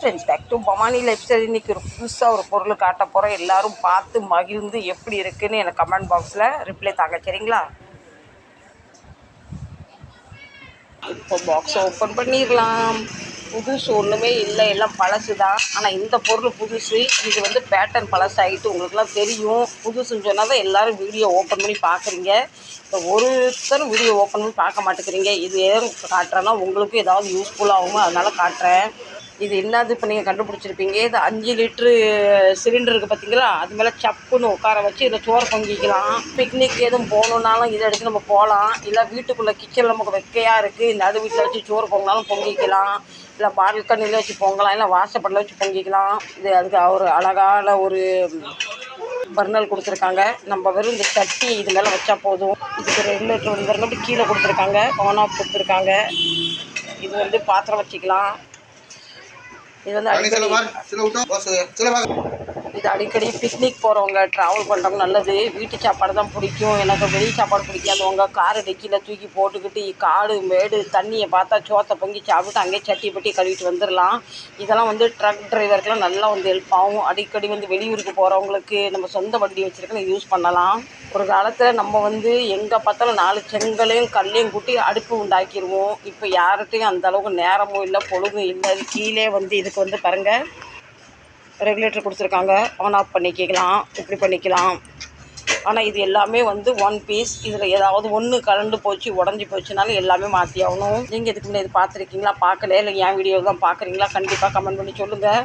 Friends back to Bhavani life style இன்றைக்கி ஒரு புதுசாக ஒரு பொருள் காட்ட போகிறோம் எல்லாரும் பார்த்து மகிழ்ந்து எப்படி இருக்குன்னு எனக்கு கமெண்ட் பாக்ஸில் ரிப்ளை தாங்க. சரிங்களா? இப்போ பாக்ஸை ஓப்பன் பண்ணிடலாம் புதுசு ஒன்றுமே இல்லை. எல்லாம் பழசு தான் ஆனால் இந்த பொருள் புதுசு. இது வந்து பேட்டர்ன் பழசாகிட்டு உங்களுக்குலாம் தெரியும். புதுசுன்னு சொன்னால் தான் எல்லோரும் வீடியோ ஓப்பன் பண்ணி பார்க்குறீங்க. இப்போ ஒருத்தரும் வீடியோ ஓப்பன் பண்ணி பார்க்க மாட்டேங்கிறீங்க. இது ஏன் காட்டுறேன்னா உங்களுக்கும் ஏதாவது யூஸ்ஃபுல்லாகவும் அதனால் காட்டுறேன். இது என்னது இப்போ நீங்கள் கண்டுபிடிச்சிருப்பீங்க? இது அஞ்சு லிட்ரு சிலிண்டர் இருக்குது பார்த்தீங்களா அது மேலே சப்புன்னு உட்கார வச்சு இதில் சோறு பொங்கிக்கலாம். பிக்னிக் எதுவும் போகணுன்னாலும் இதை எடுத்து நம்ம போகலாம். இல்லை வீட்டுக்குள்ளே கிச்சனில் நமக்கு வெக்கையாக இருக்குது நடு வீட்டில் வச்சு சோறு பொங்கினாலும் பொங்கிக்கலாம். இல்லை பால்கனியில் வச்சு பொங்கலாம். இல்லை வாசப்படில் வச்சு பொங்கிக்கலாம். இது அதுக்கு ஒரு அழகான ஒரு பர்னல் கொடுத்துருக்காங்க. நம்ம வெறும் இந்த சட்டி இது மேலே வச்சா போதும். இதுக்கு ரெகுலேட்டர் வந்து கீழே கொடுத்துருக்காங்க. ஆன் ஆஃப் கொடுத்துருக்காங்க. இது வந்து பாத்திரம் வச்சுக்கலாம். இது வந்து அடிக்கடி இது அடிக்கடி பிக்னிக் போகிறவங்க ட்ராவல் பண்ணுறவங்க நல்லது. வீட்டு சாப்பாடு தான் பிடிக்கும். எனக்கு வெளி சாப்பாடு பிடிக்காதவங்க காரை டெக்கியில் தூக்கி போட்டுக்கிட்டு காடு மேடு தண்ணியை பார்த்தா சோத்தை பொங்கி சாப்பிட்டு அங்கேயே சட்டி பட்டி கழுவிட்டு வந்துடலாம். இதெல்லாம் வந்து ட்ரக் டிரைவருக்குலாம் நல்லா வந்து ஹெல்ப் ஆகும். அடிக்கடி வந்து வெளியூருக்கு போகிறவங்களுக்கு நம்ம சொந்த வண்டி வச்சுருக்கோம் யூஸ் பண்ணலாம். ஒரு காலத்தில் நம்ம வந்து எங்கே பார்த்தாலும் நாலு செங்கலையும் கல்லையும் கூட்டி அடுப்பு உண்டாக்கிடுவோம் இப்போ யார்கிட்டையும் அந்த அளவுக்கு நேரமும் இல்லை பொழுதும் இல்லை. கீழே வந்து இதுக்கு வந்து பாருங்கள் ரெகுலேட்டர் கொடுத்துருக்காங்க. ஆன் ஆஃப் பண்ணிக்கலாம். இப்படி பண்ணிக்கலாம். ஆனால் இது எல்லாமே வந்து ஒன் பீஸ் இதில் ஏதாவது ஒன்று கலண்டு போச்சு உடஞ்சி போச்சுனாலும் எல்லாமே மாற்றி ஆகணும். நீங்கள் இதுக்கு முன்னாடி இது பார்த்துருக்கீங்களா? பார்க்கல. இல்லை என் வீடியோ தான் பார்க்குறீங்களா? கண்டிப்பாக கமெண்ட் பண்ணி சொல்லுங்கள்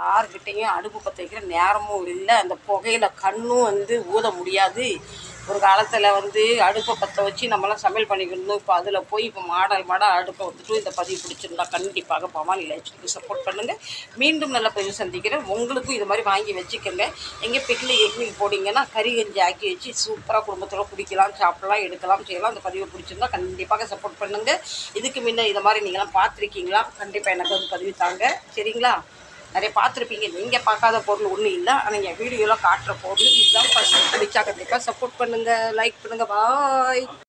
யாருக்கிட்டேயும் அடுப்பு பற்ற வைக்கிற நேரமும் இல்லை. அந்த புகையில் கண்ணும் வந்து ஊத முடியாது. ஒரு காலத்தில் வந்து அடுப்பை பற்ற வச்சு நம்மளாம் சமையல் பண்ணிக்கணும். இப்போ அதில் போய் இப்போ மாடல் மாடல் அடுப்பை வந்துட்டு இந்த பதிவு பிடிச்சிருந்தா கண்டிப்பாக பவானி லைஃப்ஸ்க்கு சப்போர்ட் பண்ணுங்கள் மீண்டும் நல்ல பதிவு சந்திக்கிறேன். உங்களுக்கும் இது மாதிரி வாங்கி வச்சுக்கோங்க. எங்கே பிக்கில் எக்னிக் போடிங்கன்னா கறி கஞ்சி ஆக்கி வச்சு சூப்பராக குடும்பத்தோட குடிக்கலாம் சாப்பிடலாம் எடுக்கலாம் செய்யலாம். அந்த பதிவை பிடிச்சிருந்தா கண்டிப்பாக சப்போர்ட் பண்ணுங்கள் இதுக்கு முன்ன இதை மாதிரி நீங்களாம் பார்த்துருக்கீங்களா? கண்டிப்பாக எனக்கு வந்து பதிவு தாங்க. சரிங்களா? நிறைய பார்த்துருப்பீங்க. நீங்கள் பார்க்காத பொருள் ஒன்றும் இல்லை. ஆனால் என் வீடியோலாம் காட்டுற பொருள் இதுதான் ஃபஸ்ட்டு பிடிச்சா கண்டிப்பாக சப்போர்ட் பண்ணுங்கள் லைக் பண்ணுங்கள் பாய்